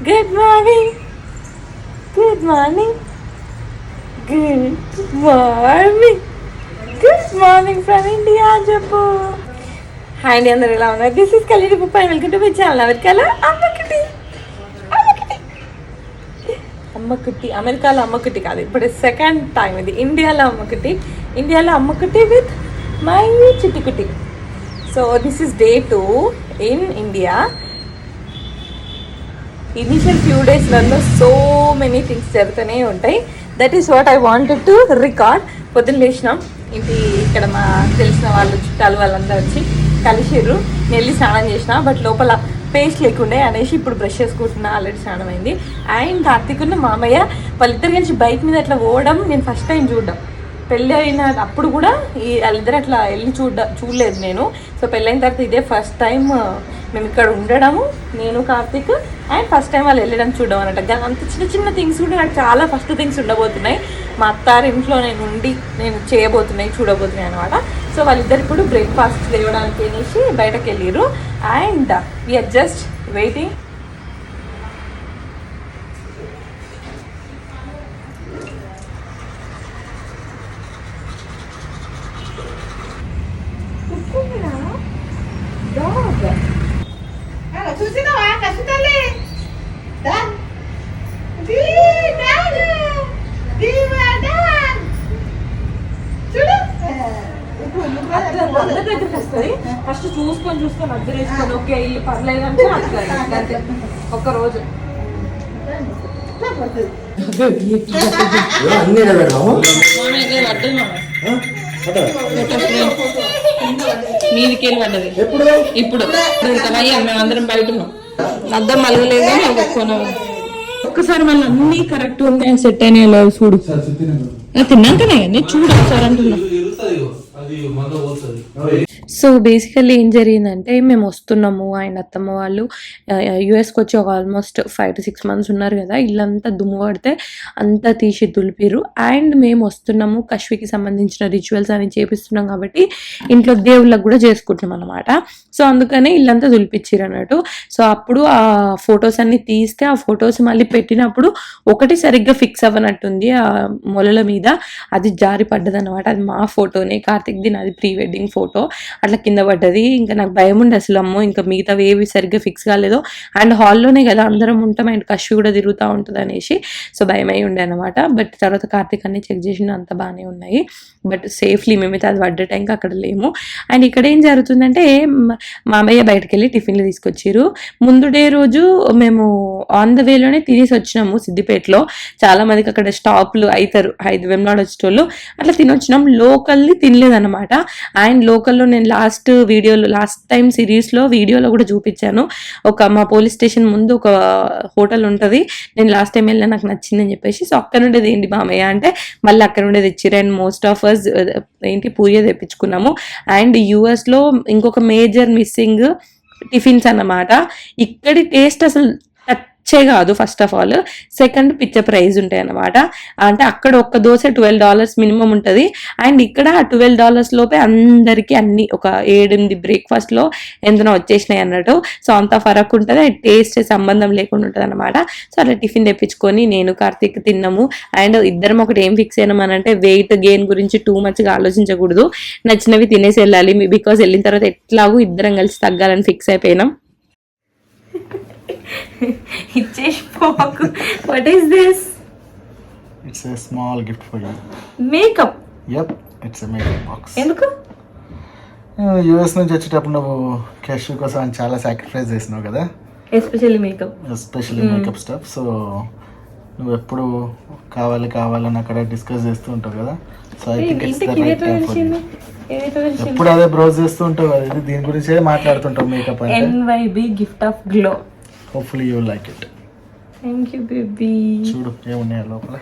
Good morning good morning good morning good morning from India చెప్పు hi అండి అందరు ఎలా ఉన్నారు దిస్ ఇస్ కలిడి పుప్పై వెల్కమ్ టు మై ఛానల్ అమెరికాలో అమ్మకుటి అమ్మకుటి అమ్మకుటి అమెరికాలో అమ్మకుటి కాదు ఇప్పుడు సెకండ్ టైం ఇది ఇండియాలో అమ్మకుటి ఇండియాలో అమ్మకుటి with my చిట్టుకుటి so this is day two in India initial few డేస్లలో so many things జరుగుతూనే ఉంటాయి. That is what I wanted to record పొద్దున్న లేచినాం. ఇది ఇక్కడ మా తెలిసిన వాళ్ళు చుట్టాలు వాళ్ళందరూ వచ్చి కలిసిర్రు. నేను వెళ్ళి స్నానం చేసిన బట్ లోపల పేస్ట్ లేకుండే అనేసి ఇప్పుడు బ్రష్ చేసుకుంటున్నా ఆల్రెడీ స్నానం అయింది. అండ్ కార్తీక్ ఉన్న మామయ్య వాళ్ళిద్దరు కలిసి బైక్ మీద అట్లా పోవడం నేను ఫస్ట్ టైం చూడడం. పెళ్ళి అయిన అప్పుడు కూడా ఈ వాళ్ళిద్దరు అట్లా వెళ్ళి చూడ చూడలేదు నేను. సో పెళ్ళైన తర్వాత ఇదే ఫస్ట్ టైం మేము ఇక్కడ ఉండడము నేను కార్తీక్ అండ్ ఫస్ట్ టైం వాళ్ళు వెళ్ళడం చూడడం అనమాట అంత చిన్న చిన్న థింగ్స్ కూడా నాకు చాలా ఫస్ట్ థింగ్స్ ఉండబోతున్నాయి. మా అత్తారు ఇంట్లో నేను ఉండి నేను చేయబోతున్నాయి చూడబోతున్నాయి అనమాట సో వాళ్ళిద్దరు ఇప్పుడు బ్రేక్ఫాస్ట్ లేవడానికి అనేసి బయటకు వెళ్ళారు and we're just waiting dog చూసినావా కసి తల్లి దా దీ డాగ్ దీవా డాగ్ చూడు అందరి దగ్గరికి వస్తుంది ఫస్ట్ చూసుకొని చూసుకొని అద్దరు వేసుకొని ఓకే ఇల్లు పర్లేదు అంటే వస్తుంది అంతే. ఒక్క రోజు అన్నీ పడ్డది. ఇప్పుడు. అయ్యా మేము అందరం బయట అద్దం మలగలేదు? కానీ ఒక ఒక్కసారి మళ్ళీ అన్ని కరెక్ట్ ఉన్నాయి సెట్ అయినాయి లేవు? చూడు. తిన్నాకనే కానీ చూడు ఒకసారి అంటున్నా. సో బేసికల్లీ ఏం జరిగిందంటే మేము వస్తున్నాము ఆయన అత్తమ్మ వాళ్ళు. యుఎస్కి వచ్చి ఒక almost five to six months ఉన్నారు కదా ఇల్లంతా దుమ్ము పడితే అంతా తీసి దులిపిరు అండ్ మేము వస్తున్నాము కశ్వికి సంబంధించిన రిచువల్స్ అని చేపిస్తున్నాం కాబట్టి ఇంట్లో దేవుళ్ళకి కూడా చేసుకుంటున్నాం అనమాట సో అందుకనే ఇల్లంతా దులిపించారు అన్నట్టు. సో అప్పుడు ఆ ఫొటోస్ అన్ని తీస్తే ఆ ఫొటోస్ మళ్ళీ పెట్టినప్పుడు ఒకటి సరిగ్గా ఫిక్స్ అవ్వనట్టుంది ఆ మొలల మీద. అది జారి పడ్డదనమాట అది మా ఫోటోనే కార్తిక్ దిన్ అది ప్రీ వెడ్డింగ్ ఫోటో అట్లా కింద పడ్డది. ఇంకా నాకు భయం ఉండే అసలు అమ్మో ఇంకా మిగతావి ఏవి సరిగ్గా ఫిక్స్ కాలేదో. అండ్ హాల్లోనే కదా అందరం ఉంటాం అండ్ కష్యూ కూడా తిరుగుతూ ఉంటుంది అనేసి సో భయం అయి ఉండే అనమాట బట్ తర్వాత కార్తీక్ అన్ని చెక్ చేసిన అంత బాగానే ఉన్నాయి. బట్ సేఫ్లీ మేమైతే అది పడ్డ టైంకి అక్కడ లేము. అండ్ ఇక్కడ ఏం జరుగుతుందంటే మామయ్య బయటకు వెళ్ళి టిఫిన్లు తీసుకొచ్చారు ముందు డే రోజు మేము ఆన్ ద వేలోనే తినేసి వచ్చినాము సిద్దిపేటలో. చాలా మందికి అక్కడ స్టాప్లు అవుతారు హైదరాబాద్ వచ్చేటోళ్ళు. అట్లా తినొచ్చినాం. లోకల్ని తినలేదన్నమాట. అండ్ లోకల్లో నేను లాస్ట్ వీడియోలో లాస్ట్ టైం సిరీస్లో వీడియోలో కూడా చూపించాను. ఒక మా పోలీస్ స్టేషన్ ముందు ఒక హోటల్ ఉంటుంది. నేను లాస్ట్ టైం వెళ్ళినా నాకు నచ్చిందని చెప్పేసి సో అక్కడ ఉండేది ఏంటి మామయ్య అంటే మళ్ళీ అక్కడ ఉండేది తెచ్చిరు అండ్ మోస్ట్ ఆఫ్ అస్ ఏంటి పూయ తెప్పించుకున్నాము. అండ్ యూఎస్లో ఇంకొక మేజర్ మిస్సింగ్ టిఫిన్స్ అన్నమాట. ఇక్కడి టేస్ట్ అసలు పిచ్చే కాదు ఫస్ట్ ఆఫ్ ఆల్ సెకండ్ పిచ్చ ప్రైస్ ఉంటాయి అన్నమాట. అంటే అక్కడ ఒక్క దోశ ట్వెల్వ్ డాలర్స్ మినిమం ఉంటుంది. అండ్ ఇక్కడ ట్వెల్వ్ డాలర్స్ లోపే అందరికీ అన్ని ఒక ఏడెనిమిది బ్రేక్ఫాస్ట్లో ఎంతనో వచ్చేసినాయి అన్నట్టు. సో అంత ఫరక్ ఉంటుంది. టేస్ట్ సంబంధం లేకుండా ఉంటుంది అనమాట సో అట్లా టిఫిన్ తెప్పించుకొని నేను కార్తీక్ తిన్నాము. అండ్ ఇద్దరం ఒకటి ఏం ఫిక్స్ అయినాం అంటే వెయిట్ గెయిన్ గురించి టూ మచ్గా ఆలోచించకూడదు. నచ్చినవి తినేసి వెళ్ళాలి. బికాస్ వెళ్ళిన తర్వాత ఎట్లాగూ ఇద్దరం కలిసి తగ్గాలని ఫిక్స్ అయిపోయినాం. ఇచ్చేసి పోకు what is this it's a small gift for you makeup yup it's a makeup box ఎందుకు? యూఎస్ నుంచి వచ్చేటప్పుడు నువ్వు క్యాష్ కోసం చాలా సాక్రిఫైస్ చేసినావు కదా? Especially makeup especially makeup stuff so నువ్వు ఎప్పుడు కావాలి కావాలని అక్కడ డిస్కస్ చేస్తూ ఉంటావు కదా? So I think it's the right time for ఎప్పుడు అదే బ్రౌజ్ చేస్తూ ఉంటావు? కదా దీని గురించే మాట్లాడుతుంటావు మేకప్ అంటే? NYB gift of glow hopefully you like it thank you baby చూడు ఏమున్నాయో లోపల?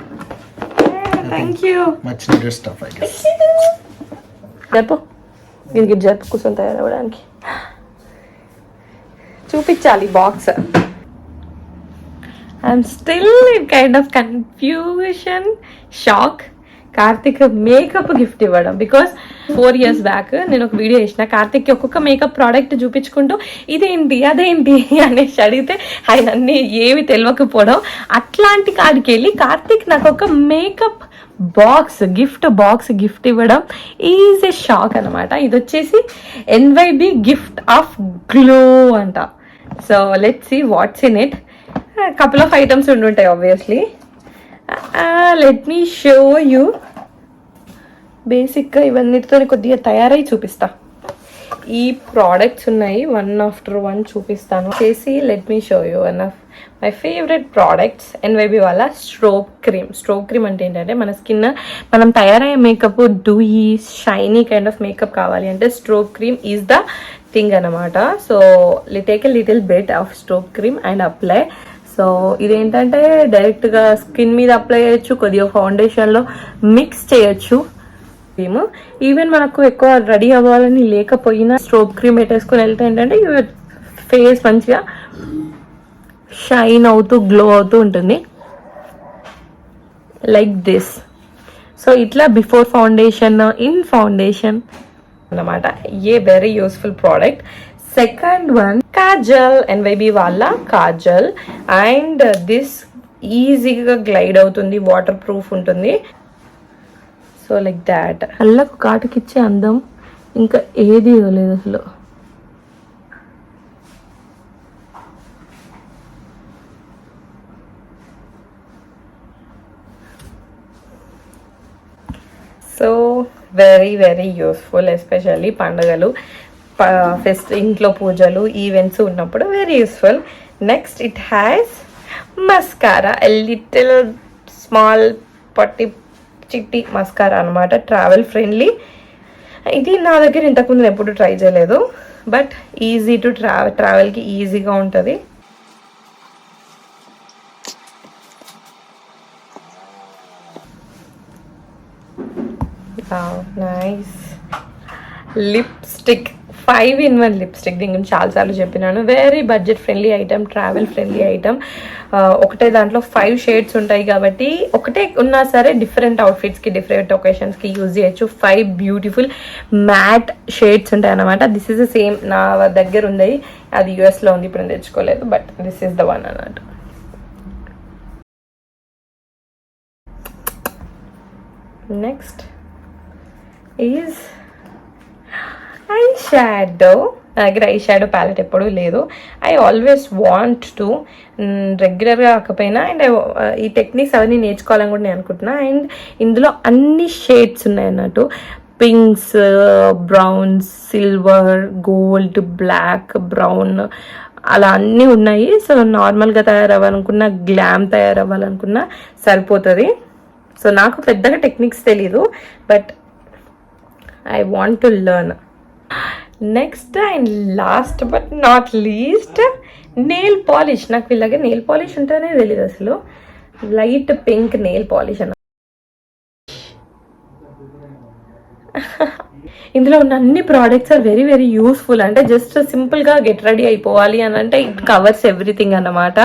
Thank you much needed stuff I guess జరుపు. దీనికి జరుపు కూర్చొని తయారవ్వడానికి. చూపించాలి box I'm still kind of confusion shock Karthik makeup gift ఇవ్వడం. బికాస్ ఫోర్ ఇయర్స్ బ్యాక్ నేను ఒక వీడియో చేసిన కార్తిక్కి ఒక్కొక్క మేకప్ ప్రోడక్ట్ చూపించుకుంటూ ఇదేంటి అదేంటి? అనేసి అడిగితే ఆయన అన్ని ఏమి తెలియకపోవడం. అట్లాంటి కాడికి వెళ్ళి కార్తిక్ నాకు ఒక makeup box gift box gift ఇవ్వడం. ఈజ్ ఎ షాక్ అనమాట ఇది వచ్చేసి ఎన్వైబి గిఫ్ట్ ఆఫ్ గ్లో అంట. So let see what's in it couple of items ఉండుంటాయి obviously let me show you బేసిక్గా ఇవన్నిటితో కొద్దిగా తయారై చూపిస్తా. ఈ ప్రోడక్ట్స్ ఉన్నాయి. వన్ ఆఫ్టర్ వన్ చూపిస్తాను. చేసి let me show you one of my favourite products. NYB వాళ్ళ స్ట్రోక్ క్రీమ్. స్ట్రోక్ క్రీమ్ అంటే ఏంటంటే మన స్కిన్ మనం తయారయ్యే makeup dewy shiny kind of makeup కావాలి అంటే stroke cream is the thing అనమాట so take a little bet of stroke cream and apply. So ఇదేంటంటే డైరెక్ట్గా స్కిన్ మీద అప్లై చేయొచ్చు కొద్దిగా ఫౌండేషన్లో మిక్స్ చేయొచ్చు. క్రీమ్ ఈవెన్ మనకు ఎక్కువ రెడీ అవ్వాలని లేకపోయినా స్ట్రోబ్ క్రీమ్ పెట్టేసుకుని వెళ్తే ఏంటంటే ఫేస్ మంచిగా షైన్ అవుతూ గ్లో అవుతూ ఉంటుంది. లైక్ దిస్ సో ఇట్లా బిఫోర్ ఫౌండేషన్ ఇన్ ఫౌండేషన్ అన్నమాట. A very useful product second one kajal NYB వాళ్ళ కాజల్. అండ్ దిస్ ఈజీగా గ్లైడ్ అవుతుంది వాటర్ ప్రూఫ్ ఉంటుంది. So like that. కళ్ళకు కాటుకిచ్చే అందం ఇంకా ఏది ఇవ్వలేదు అసలు. So very very useful especially పండుగలు ఫెస్ట్ ఇంట్లో పూజలు ఈవెంట్స్ ఉన్నప్పుడు very useful next it has mascara little small పట్టి చిట్టి మస్కారా అనమాట ట్రావెల్ ఫ్రెండ్లీ ఇది నా దగ్గర ఇంతకుముందు ఎప్పుడు ట్రై చేయలేదు బట్ ఈజీ టు ట్రావెల్ ట్రావెల్కి ఈజీగా ఉంటుంది. Nice lipstick five in one lipstick దీని గురించి చాలాసార్లు చెప్పినాను. Very budget friendly item travel friendly item ఒకటే దాంట్లో ఫైవ్ షేడ్స్ ఉంటాయి కాబట్టి ఒకటే ఉన్నా సరే డిఫరెంట్ అవుట్ఫిట్స్కి డిఫరెంట్ ఒకేషన్స్కి యూజ్ చేయొచ్చు. ఫైవ్ బ్యూటిఫుల్ మ్యాట్ షేడ్స్ ఉంటాయి అన్నమాట దిస్ ఇస్ ద సేమ్ నా దగ్గర ఉంది. అది యూఎస్లో ఉంది. ఇప్పుడు తెచ్చుకోలేదు but this is the one అన్నట్టు నెక్స్ట్ ఈజ్ ఐ షాడో. నా దగ్గర ఐ షాడో ప్యాలెట్ ఎప్పుడూ లేదు. ఐ ఆల్వేస్ వాంట్ టు రెగ్యులర్గా కాకపోయినా అండ్ ఈ టెక్నిక్స్ అవన్నీ నేర్చుకోవాలని కూడా నేను అనుకుంటున్నా. అండ్ ఇందులో అన్ని షేడ్స్ ఉన్నాయి అన్నట్టు. Pinks browns silver gold black brown అలా అన్నీ ఉన్నాయి. సో నార్మల్గా తయారవ్వాలనుకున్నా గ్లామ్ తయారవ్వాలనుకున్నా సరిపోతుంది. సో నాకు పెద్దగా టెక్నిక్స్ తెలీదు but I want to learn. Next and last but not least nail polish నాకు వీళ్ళకి నెయిల్ పాలిష్ ఉంటేనే తెలియదు అసలు. లైట్ పింక్ నెయిల్ పాలిష్ అన్న. ఇందులో ఉన్న అన్ని products are very very useful అంటే జస్ట్ సింపుల్గా గెట్ రెడీ అయిపోవాలి అని అంటే ఇట్ కవర్స్ ఎవ్రీథింగ్ అన్నమాట.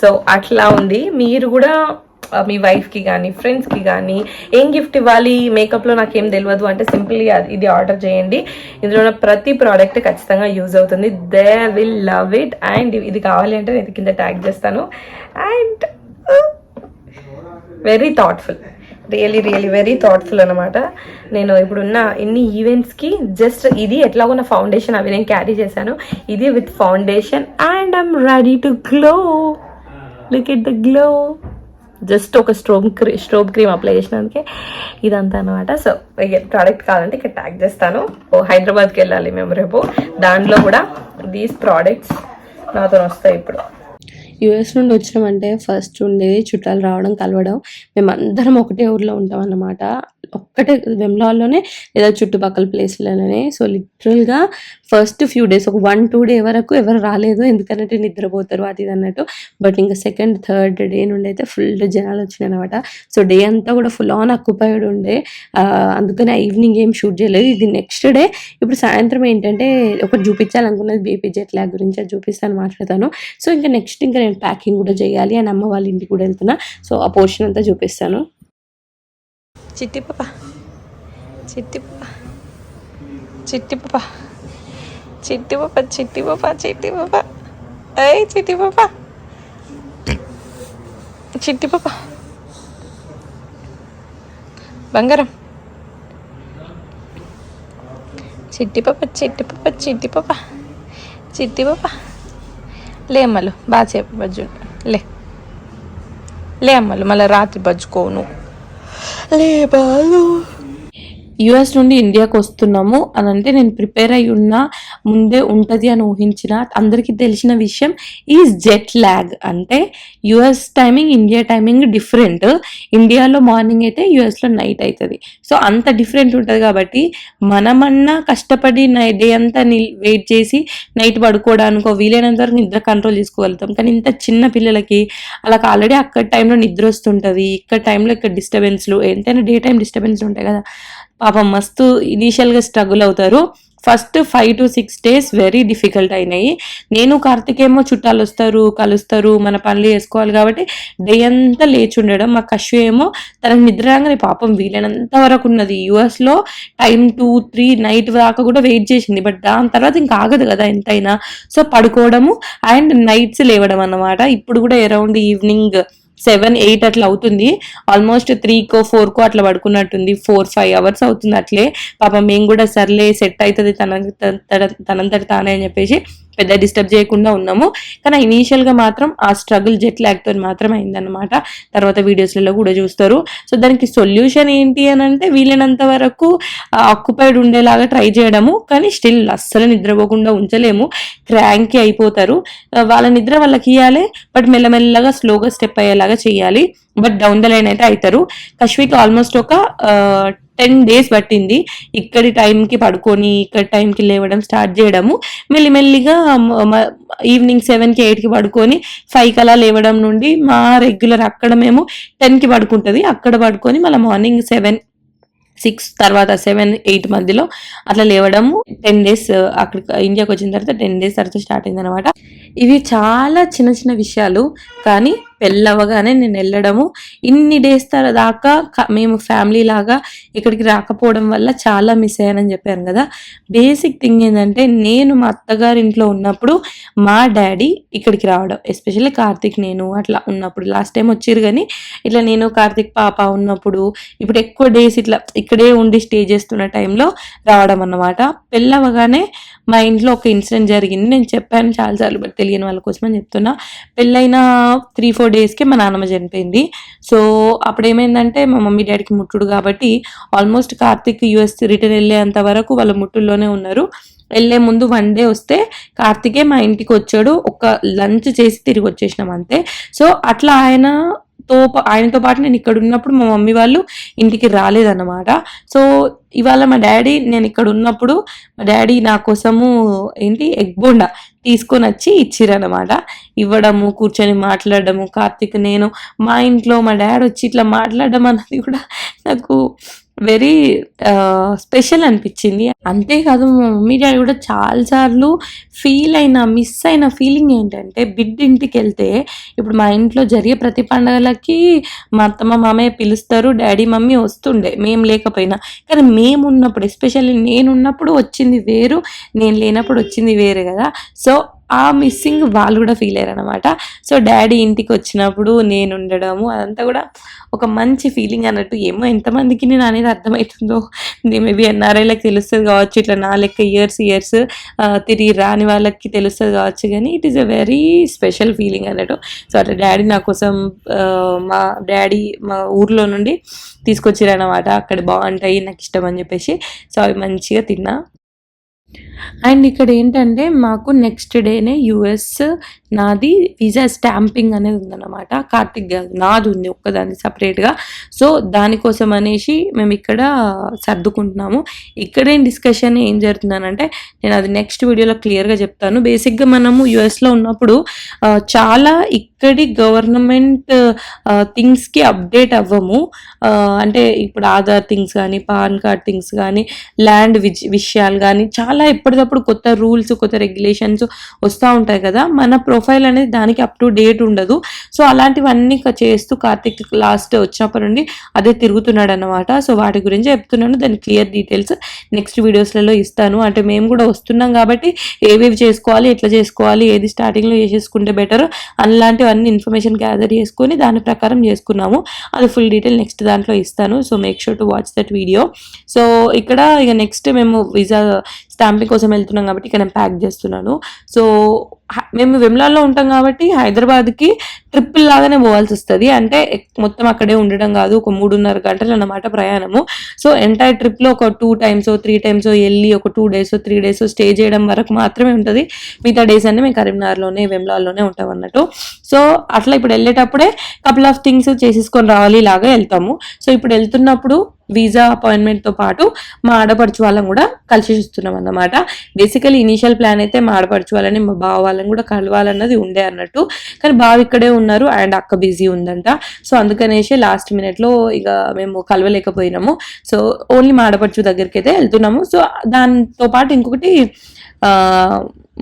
సో అట్లా ఉంది. మీరు కూడా మీ వైఫ్కి కానీ ఫ్రెండ్స్కి కానీ ఏం గిఫ్ట్ ఇవ్వాలి? మేకప్లో నాకు ఏం తెలియదు అంటే సింపుల్గా ఇది ఆర్డర్ చేయండి. ఇందులో ఉన్న ప్రతి ప్రోడక్ట్ ఖచ్చితంగా యూజ్ అవుతుంది. They will love it and ఇది కావాలి అంటే నేను కింద ట్యాగ్ చేస్తాను. And very thoughtful really really very thoughtful అనమాట నేను ఇప్పుడున్న ఇన్ని ఈవెంట్స్కి జస్ట్ ఇది ఎట్లా ఉన్న ఫౌండేషన్ అవి నేను క్యారీ చేశాను. ఇది with foundation and I'm ready to glow look at the glow just ఒక స్ట్రోమ్ క్రీ స్ట్రోబ్ క్రీమ్ అప్లై చేసినందుకే ఇదంతా అనమాట సో ప్రోడక్ట్ కావాలంటే ఇక్కడ ట్యాగ్ చేస్తాను. ఓ హైదరాబాద్కి వెళ్ళాలి మేము రేపు. దాంట్లో కూడా దీస్ ప్రోడక్ట్స్ నాతో వస్తాయి ఇప్పుడు. యుఎస్ నుండి వచ్చినామంటే ఫస్ట్ ఉండేది చుట్టాలు రావడం కలవడం మేమందరం ఒకటే ఊర్లో ఉంటాం అన్నమాట. ఒక్కటే వెమ్లాల్లోనే లేదా చుట్టుపక్కల ప్లేస్లలోనే. సో లిటరల్గా ఫస్ట్ ఫ్యూ డేస్ ఒక వన్ టూ డే వరకు ఎవరు రాలేదు ఎందుకంటే నిద్రపోతారు అది ఇది అన్నట్టు. బట్ ఇంకా సెకండ్ థర్డ్ డే నుండి అయితే ఫుల్ జనాలు వచ్చినాయి అనమాట సో డే అంతా కూడా ఫుల్ ఆన్ అక్యుపైడ్ ఉండే. ఆ, ఈవినింగ్ ఏం షూట్ చేయలేదు. ఇది నెక్స్ట్ డే ఇప్పుడు సాయంత్రం ఏంటంటే ఒకటి చూపించాలనుకున్నది బీపీ జెట్ ల్యాగ్ గురించి అది చూపిస్తాను మాట్లాడతాను. సో ఇంకా నెక్స్ట్ ఇంకా నేను ప్యాకింగ్ కూడా చేయాలి అని అమ్మ వాళ్ళ ఇంటికి కూడా వెళ్తున్నా. సో ఆ పోర్షన్ అంతా చూపిస్తాను. చిట్టి పాప. చిట్టి పాప. చిట్టి పాప. చిట్టి పాప చిట్టి పాప చిట్టి పాప. ఏయ్ చిట్టి పాప. చిట్టి పాప. బంగారం. చిట్టి పాప చిట్టి పాప చిట్టి పాప. చిట్టి పాప. లే అమ్మలు బాగా చెప్పు బజ్జు. లే. లే అమ్మలు మళ్ళీ రాత్రి బజ్జుకోను. లే బాలు. యుఎస్ నుండి ఇండియాకి వస్తున్నాము అని అంటే నేను ప్రిపేర్ అయి ఉన్నా ముందే ఉంటుంది అని ఊహించిన అందరికీ తెలిసిన విషయం ఈజ్ జెట్ ల్యాగ్ అంటే US timing India timing different. ఇండియాలో మార్నింగ్ అయితే యుఎస్లో నైట్ అవుతుంది సో అంత డిఫరెంట్ ఉంటుంది కాబట్టి మనమన్నా కష్టపడి నైట్ డే అంతా వెయిట్ చేసి నైట్ పడుకోవడానికో వీలైనంత వరకు నిద్ర కంట్రోల్ చేసుకోగలుగుతాం. కానీ ఇంత చిన్న పిల్లలకి అలా ఆల్రెడీ అక్కడ టైంలో నిద్ర వస్తుంటుంది. ఇక్కడ టైంలో ఇక్కడ డిస్టర్బెన్స్లు ఎంతైనా డే టైం డిస్టర్బెన్స్ ఉంటాయి కదా. పాపం మస్తు ఇనీషియల్గా స్ట్రగుల్ అవుతారు. First five to six days very difficult అయినాయి. నేను కార్తిక్ ఏమో చుట్టాలు వస్తారు కలుస్తారు మన పనులు చేసుకోవాలి కాబట్టి డే అంతా లేచి ఉండడం. మా కషు ఏమో తనకు నిద్ర రాగానే పాపం వీలైనంత వరకు ఉన్నది. యుఎస్లో టైం టూ త్రీ నైట్ దాకా కూడా వెయిట్ చేసింది. బట్ దాని తర్వాత ఇంకా ఆగదు కదా ఎంతైనా. సో పడుకోవడము అండ్ నైట్స్ లేవడం అన్నమాట. ఇప్పుడు కూడా అరౌండ్ ఈవినింగ్ సెవెన్ ఎయిట్ అట్లా అవుతుంది. ఆల్మోస్ట్ త్రీకో ఫోర్కో అట్లా పడుకున్నట్టుంది. ఫోర్ ఫైవ్ అవర్స్ అవుతుంది అట్లే. పాపం మేము కూడా సర్లే సెట్ అవుతుంది తన తన- తనంతట తానే అని చెప్పేసి పెద్ద డిస్టర్బ్ చేయకుండా ఉన్నాము. కానీ ఇనీషియల్గా మాత్రం ఆ స్ట్రగుల్ జెట్ ల్యాగ్తో మాత్రం అయిందనమాట తర్వాత వీడియోస్లలో కూడా చూస్తారు. సో దానికి సొల్యూషన్ ఏంటి అని అంటే వీలైనంత వరకు ఆక్యుపైడ్ ఉండేలాగా ట్రై చేయడము. కానీ స్టిల్ అస్సలు నిద్రపోకుండా ఉంచలేము. క్రాంకీ అయిపోతారు. వాళ్ళ నిద్ర వాళ్ళకి ఇవ్వాలి బట్ మెల్లమెల్లగా స్లోగా స్టెప్ అయ్యేలాగా చేయాలి. బట్ డౌన్ ద లైన్ అయితే అవుతారు కశ్విక్ ఆల్మోస్ట్ ఒక టెన్ డేస్ పట్టింది. ఇక్కడి టైంకి పడుకొని ఇక్కడ టైంకి లేవడం స్టార్ట్ చేయడము. మెల్లిమెల్లిగా ఈవినింగ్ సెవెన్కి ఎయిట్కి పడుకొని ఫైవ్కి అలా లేవడం నుండి మా రెగ్యులర్ అక్కడ మేము టెన్కి పడుకుంటుంది. అక్కడ పడుకొని మళ్ళీ మార్నింగ్ సెవెన్ సిక్స్ తర్వాత సెవెన్ ఎయిట్ మధ్యలో అట్లా లేవడము. టెన్ డేస్ అక్కడ ఇండియాకి వచ్చిన తర్వాత టెన్ డేస్ తర్వాత స్టార్ట్ అయింది అనమాట ఇవి చాలా చిన్న చిన్న విషయాలు కానీ పెళ్ళవగానే నేను వెళ్ళడము. ఇన్ని డేస్ దాకా మేము ఫ్యామిలీ లాగా ఇక్కడికి రాకపోవడం వల్ల చాలా మిస్ అయ్యానని చెప్పాను కదా. బేసిక్ థింగ్ ఏంటంటే నేను మా అత్తగారి ఇంట్లో ఉన్నప్పుడు మా డాడీ ఇక్కడికి రావడం. ఎస్పెషల్లీ కార్తిక్ నేను అట్లా ఉన్నప్పుడు. లాస్ట్ టైం వచ్చారు కానీ ఇట్లా నేను కార్తిక్ పాప ఉన్నప్పుడు ఇప్పుడు ఎక్కువ డేస్ ఇట్లా ఇక్కడే ఉండి స్టే చేస్తున్న టైంలో రావడం అన్నమాట. పెళ్ళవగానే మా ఇంట్లో ఒక ఇన్సిడెంట్ జరిగింది. నేను చెప్పాను చాలాసార్లు బట్ తెలియని వాళ్ళ కోసమని చెప్తున్నా. పెళ్ళైన త్రీ ఫోర్ డేస్కి మా నాన్నమ్మ చనిపోయింది. సో అప్పుడు ఏమైందంటే మా మమ్మీ డాడీకి ముట్టుడు కాబట్టి ఆల్మోస్ట్ కార్తిక్ యుఎస్ రిటర్న్ వెళ్ళేంత వరకు వాళ్ళ ముట్టుల్లోనే ఉన్నారు. వెళ్ళే ముందు వన్ డే వస్తే కార్తికే మా ఇంటికి వచ్చాడు. ఒక లంచ్ చేసి తిరిగి వచ్చేసినాం అంతే. సో అట్లా ఆయన తో ఆయనతో పాటు నేను ఇక్కడ ఉన్నప్పుడు మా మమ్మీ వాళ్ళు ఇంటికి రాలేదన్నమాట. సో ఇవాళ మా డాడీ నేను ఇక్కడ ఉన్నప్పుడు మా డాడీ నా కోసము ఏంటి ఎగ్ బోండా తీసుకొని వచ్చి ఇచ్చిరన్నమాట. ఇవ్వడము కూర్చొని మాట్లాడడము కార్తీక్ నేను మా ఇంట్లో మా డాడీ వచ్చి ఇట్లా మాట్లాడడం అన్నది కూడా నాకు వెరీ స్పెషల్ అనిపించింది. అంతేకాదు మా మమ్మీ డాడీ కూడా చాలాసార్లు ఫీల్ అయిన మిస్ అయిన ఫీలింగ్ ఏంటంటే బిడ్డ ఇంటికి వెళ్తే ఇప్పుడు మా ఇంట్లో జరిగే ప్రతి పండగలకి మా అత్తమ్మ మామయ్య పిలుస్తారు డాడీ మమ్మీ వస్తుండే. మేము లేకపోయినా. కానీ మేము ఉన్నప్పుడు ఎస్పెషల్లీ నేను ఉన్నప్పుడు వచ్చింది వేరు నేను లేనప్పుడు వచ్చింది వేరు కదా. సో ఆ మిస్సింగ్ వాళ్ళు కూడా ఫీల్ అయ్యారు అనమాట సో డాడీ ఇంటికి వచ్చినప్పుడు నేను ఉండడము అదంతా కూడా ఒక మంచి ఫీలింగ్ అన్నట్టు. ఏమో ఎంతమందికి నేను అనేది అర్థమవుతుందో మేబీ ఎన్ఆర్ఐలకు తెలుస్తుంది కావచ్చు ఇట్లా నా లెక్క ఇయర్స్ ఇయర్స్ తిరిగి రాని వాళ్ళకి తెలుస్తుంది కావచ్చు కానీ it is a very special feeling అన్నట్టు. సో అట్లా డాడీ నా కోసం మా డాడీ మా ఊర్లో నుండి తీసుకొచ్చిరన్నమాట. అక్కడ బాగుంటాయి నాకు ఇష్టం అని చెప్పేసి. సో అవి మంచిగా తిన్నా. అండ్ ఇక్కడ ఏంటంటే మాకు నెక్స్ట్ డేనే యుఎస్ నాది వీసా స్టాంపింగ్ అనేది ఉందన్నమాట. కార్తిక్ గారు నాది ఉంది ఒక్కదాన్ని సపరేట్గా. సో దానికోసం అనేసి మేము ఇక్కడ సర్దుకుంటున్నాము. ఇక్కడేం డిస్కషన్ ఏం జరుగుతుందనంటే నేను అది నెక్స్ట్ వీడియోలో క్లియర్గా చెప్తాను. బేసిక్గా మనము యుఎస్లో ఉన్నప్పుడు చాలా ఎక్కడి గవర్నమెంట్ థింగ్స్కి అప్డేట్ అవ్వము. అంటే ఇప్పుడు ఆధార్ థింగ్స్ కానీ పాన్ కార్డ్ థింగ్స్ కానీ ల్యాండ్ విషయాలు కానీ చాలా ఎప్పటికప్పుడు కొత్త రూల్స్ కొత్త రెగ్యులేషన్స్ వస్తూ ఉంటాయి కదా. మన ప్రొఫైల్ అనేది దానికి అప్ టు డేట్ ఉండదు. సో అలాంటివన్నీ చేస్తూ కార్తిక్ లాస్ట్ వచ్చినప్పటి నుండి అదే తిరుగుతున్నాడు అనమాట సో వాటి గురించి చెప్తున్నాను. దాని క్లియర్ డీటెయిల్స్ నెక్స్ట్ వీడియోస్లలో ఇస్తాను. అంటే మేము కూడా వస్తున్నాం కాబట్టి ఏవేవి చేసుకోవాలి ఎట్లా చేసుకోవాలి ఏది స్టార్టింగ్లో చేసేసుకుంటే బెటర్ అలాంటివన్నీ ఇన్ఫర్మేషన్ గ్యాదర్ చేసుకొని దాని ప్రకారం చేసుకున్నాము. అది ఫుల్ డీటెయిల్ నెక్స్ట్ దాంట్లో ఇస్తాను. So make sure to watch that video so ఇక్కడ ఇక నెక్స్ట్ మేము వీసా స్టాంపింగ్ కోసం వెళ్తున్నాం కాబట్టి ఇక్కడ నేను ప్యాక్ చేస్తున్నాను. సో మేము వెమ్లాల్లో ఉంటాం కాబట్టి హైదరాబాద్కి ట్రిప్పుల్ లాగానే పోవాల్సి వస్తుంది. అంటే మొత్తం అక్కడే ఉండడం కాదు ఒక మూడున్నర గంటలు అన్నమాట ప్రయాణము. సో ఎంటైర్ ట్రిప్లో ఒక టూ టైమ్స్ త్రీ టైమ్స్ వెళ్ళి ఒక two days three days stay చేయడం వరకు మాత్రమే ఉంటుంది. మిగతా డేస్ అన్నీ మేము కరీంనగర్లోనే వెమ్లాల్లోనే ఉంటాం అన్నట్టు. సో అట్లా ఇప్పుడు వెళ్ళేటప్పుడే కపుల్ ఆఫ్ థింగ్స్ చేసేసుకొని రావాలి ఇలాగా వెళ్తాము. సో ఇప్పుడు వెళ్తున్నప్పుడు వీసా అపాయింట్మెంట్తో పాటు మా ఆడపడుచు వాళ్ళని కూడా కలిసి చూస్తున్నాం అన్నమాట. బేసికలీ ఇనీషియల్ ప్లాన్ అయితే మా ఆడపడుచు వాళ్ళని మా బావ వాళ్ళని కూడా కలవాలన్నది ఉండే అన్నట్టు. కానీ బావ ఇక్కడే ఉన్నారు అండ్ అక్క బిజీ ఉందంట. సో అందుకనేసి లాస్ట్ మినిట్లో ఇక మేము కలవలేకపోయినాము. సో ఓన్లీ మా ఆడపడుచు దగ్గరికి అయితే వెళ్తున్నాము. సో దాంతో పాటు ఇంకొకటి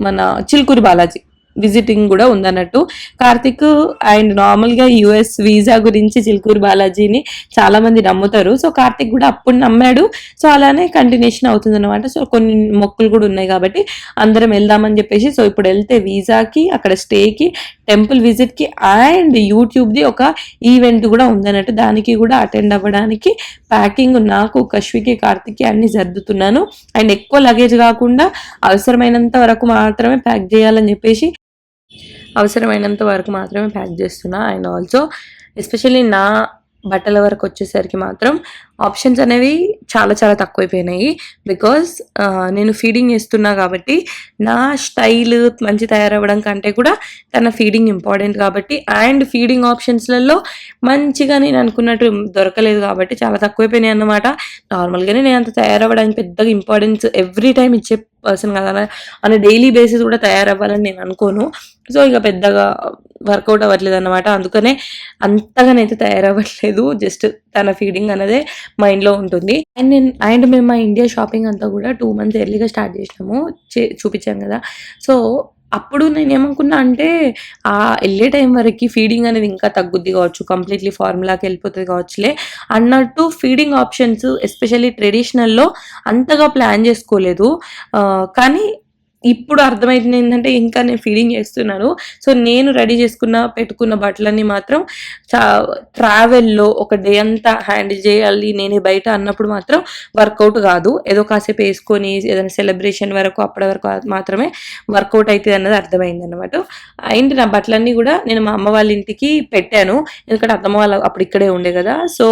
మన చిలుకూరి బాలాజీ. విజిటింగ్ కూడా ఉందన్నట్టు. కార్తిక్ అండ్ నార్మల్గా యుఎస్ వీసా గురించి చిలుకూరు బాలాజీని చాలా మంది నమ్ముతారు. సో కార్తిక్ కూడా అప్పుడు నమ్మాడు. సో అలానే కంటిన్యూషన్ అవుతుంది అనమాట సో కొన్ని మొక్కులు కూడా ఉన్నాయి కాబట్టి అందరం వెళ్దామని చెప్పేసి సో ఇప్పుడు వెళ్తే వీసాకి అక్కడ స్టేకి టెంపుల్ విజిట్కి అండ్ యూట్యూబ్ది ఒక ఈవెంట్ కూడా ఉందన్నట్టు. దానికి కూడా అటెండ్ అవ్వడానికి ప్యాకింగ్ నాకు కశ్వికి కార్తిక్కి అన్ని సర్దుతున్నాను. అండ్ ఎక్కువ లగేజ్ కాకుండా అవసరమైనంత వరకు మాత్రమే ప్యాక్ చేయాలని చెప్పేసి అవసరమైనంత వరకు మాత్రమే ప్యాక్ చేస్తున్నా. అండ్ ఆల్సో ఎస్పెషల్లీ నా బట్టల వరకు వచ్చేసరికి మాత్రం ఆప్షన్స్ అనేవి చాలా చాలా తక్కువైపోయినాయి. బికాజ్ నేను ఫీడింగ్ చేస్తున్నా కాబట్టి నా స్టైల్ మంచి తయారవ్వడం కంటే కూడా తన ఫీడింగ్ ఇంపార్టెంట్ కాబట్టి అండ్ ఫీడింగ్ ఆప్షన్స్లలో మంచిగా నేను అనుకున్నట్టు దొరకలేదు కాబట్టి చాలా తక్కువైపోయినాయి అన్నమాట. నార్మల్గానే నేను అంత తయారవ్వడానికి పెద్దగా ఇంపార్టెన్స్ ఎవ్రీ టైం ఇచ్చే పర్సన్ కదా అనే డైలీ బేసిస్ కూడా తయారవ్వాలని నేను అనుకోను. సో ఇక పెద్దగా వర్కౌట్ అవ్వట్లేదు అనమాట అందుకనే అంతగానైతే తయారవ్వట్లేదు. జస్ట్ తన ఫీడింగ్ అనేది మైండ్లో ఉంటుంది. అండ్ నేను అండ్ మేము మా ఇండియా షాపింగ్ అంతా కూడా టూ మంత్స్ ఎర్లీగా స్టార్ట్ చేసినాము. చే- చూపించాం కదా. సో అప్పుడు నేను ఏమనుకున్నా అంటే ఆ వెళ్ళే టైం వరకు ఫీడింగ్ అనేది ఇంకా తగ్గుద్ది కావచ్చు. కంప్లీట్లీ ఫార్ములాకి వెళ్ళిపోతుంది కావచ్చులే. అన్నట్టు ఫీడింగ్ ఆప్షన్స్ ఎస్పెషల్లీ ట్రెడిషనల్లో అంతగా ప్లాన్ చేసుకోలేదు. కానీ ఇప్పుడు అర్థమైంది ఏంటంటే ఇంకా నేను ఫీలింగ్ చేస్తున్నాను. సో నేను రెడీ చేసుకున్న పెట్టుకున్న బట్టలన్నీ మాత్రం చా ట్రావెల్లో ఒక డే అంతా హ్యాండిల్ చేయాలి నేనే బయట అన్నప్పుడు మాత్రం వర్కౌట్ కాదు. ఏదో కాసేపు వేసుకొని ఏదైనా సెలబ్రేషన్ వరకు అప్పటి వరకు మాత్రమే వర్కౌట్ అవుతుంది అన్నది అర్థమైంది అనమాట అండ్ నా బట్టలన్నీ కూడా నేను మా అమ్మ వాళ్ళ ఇంటికి పెట్టాను. ఎందుకంటే అత్తమ్మ వాళ్ళ అప్పుడు ఇక్కడే ఉండే కదా. సో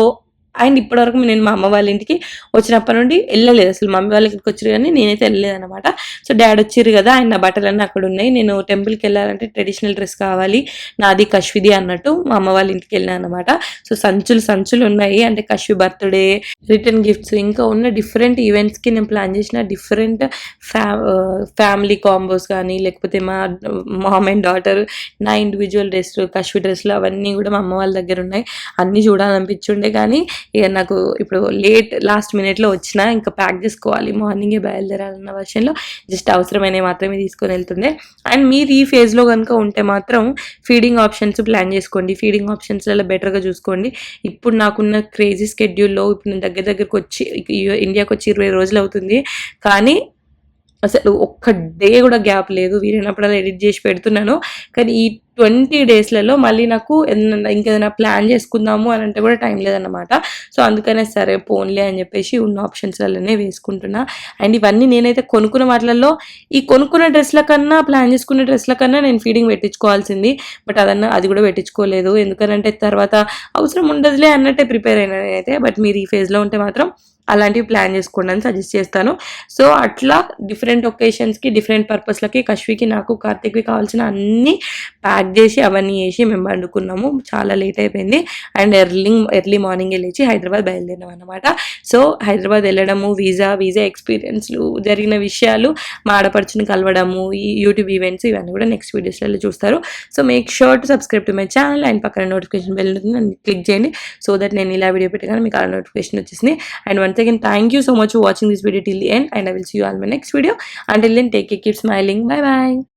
అండ్ ఇప్పటివరకు నేను మా అమ్మ వాళ్ళ ఇంటికి వచ్చినప్పటి నుండి వెళ్ళలేదు. అసలు మమ్మీ వాళ్ళ ఇంటికి వచ్చారు కానీ నేనైతే వెళ్ళలేదు అనమాట సో డాడీ వచ్చిర్రు కదా ఆయన నా బట్టలన్నీ అక్కడ ఉన్నాయి. నేను టెంపుల్కి వెళ్ళాలంటే ట్రెడిషనల్ డ్రెస్ కావాలి. నాది కశ్విది అన్నట్టు మా అమ్మ వాళ్ళ ఇంటికి వెళ్ళాను అనమాట సో సంచులు సంచులు ఉన్నాయి. అంటే కశ్వి బర్త్డే రిటర్న్ గిఫ్ట్స్ ఇంకా ఉన్న డిఫరెంట్ ఈవెంట్స్కి నేను ప్లాన్ చేసిన డిఫరెంట్ ఫ్యా ఫ్యామిలీ కాంబోస్ కానీ లేకపోతే మా మామ్ అండ్ డాటర్ నా ఇండివిజువల్ డ్రెస్ కశ్వి డ్రెస్లు అవన్నీ కూడా మా అమ్మ వాళ్ళ దగ్గర ఉన్నాయి. అన్నీ చూడాలనిపించుండే కానీ ఇక నాకు ఇప్పుడు లేట్ లాస్ట్ మినిట్లో వచ్చిన ఇంకా ప్యాక్ చేసుకోవాలి. మార్నింగే బయలుదేరాలన్న వర్షన్లో జస్ట్ అవసరమైనవి మాత్రమే తీసుకొని వెళ్తుండే. అండ్ మీరు ఈ ఫేజ్లో కనుక ఉంటే మాత్రం ఫీడింగ్ ఆప్షన్స్ ప్లాన్ చేసుకోండి. ఫీడింగ్ ఆప్షన్స్లలో బెటర్గా చూసుకోండి. ఇప్పుడు నాకున్న క్రేజీ స్కెడ్యూల్లో ఇప్పుడు నేను దగ్గర దగ్గరకు వచ్చి ఇండియాకి వచ్చి ఇరవై రోజులు అవుతుంది. కానీ అసలు ఒక్క డే కూడా గ్యాప్ లేదు. వీలైనప్పుడల్లా ఎడిట్ చేసి పెడుతున్నాను. కానీ ఈ ట్వంటీ డేస్లలో మళ్ళీ నాకు ఏదైనా ఇంకేదైనా ప్లాన్ చేసుకుందాము అని అంటే కూడా టైం లేదన్నమాట. సో అందుకనే సరే పోన్లే అని చెప్పేసి ఉన్న ఆప్షన్స్లలోనే వేసుకుంటున్నా. అండ్ ఇవన్నీ నేనైతే కొనుక్కున్న వాటిలలో ఈ కొనుక్కున్న డ్రెస్ల కన్నా ప్లాన్ చేసుకున్న డ్రెస్ల కన్నా నేను ఫీడింగ్ పెట్టించుకోవాల్సింది. బట్ అదన్నా అది కూడా పెట్టించుకోలేదు. ఎందుకనంటే తర్వాత అవసరం ఉండదులే అన్నట్టే ప్రిపేర్ అయినా అయితే బట్ మీరు ఈ ఫేజ్లో ఉంటే మాత్రం అలాంటివి ప్లాన్ చేసుకోండి అని సజెస్ట్ చేస్తాను. సో అట్లా డిఫరెంట్ ఒకేషన్స్కి డిఫరెంట్ పర్పస్లకి కశ్వికి నాకు కార్తిక్కి కావాల్సిన అన్ని ప్యాక్ చేసి అవన్నీ వేసి మేము వండుకున్నాము చాలా లేట్ అయిపోయింది. అండ్ ఎర్లీ ఎర్లీ మార్నింగ్ లేచి హైదరాబాద్ బయలుదేరినాం అనమాట సో హైదరాబాద్ వెళ్ళడము వీసా వీసా ఎక్స్పీరియన్స్లు జరిగిన విషయాలు మా ఆడపడుచుని కలవడము ఈ యూట్యూబ్ ఈవెంట్స్ ఇవన్నీ కూడా నెక్స్ట్ వీడియోస్లలో చూస్తారు. So make sure to subscribe to my channel and పక్కన నోటిఫికేషన్ బెల్ క్లిక్ చేయండి. సో దట్ నేను ఇలా వీడియో పెట్టగానే మీకు ఆ నోటిఫికేషన్ వచ్చేసింది. And one once again thank you so much for watching this video till the end and i will see you all in my next video. Until then take care keep smiling. Bye bye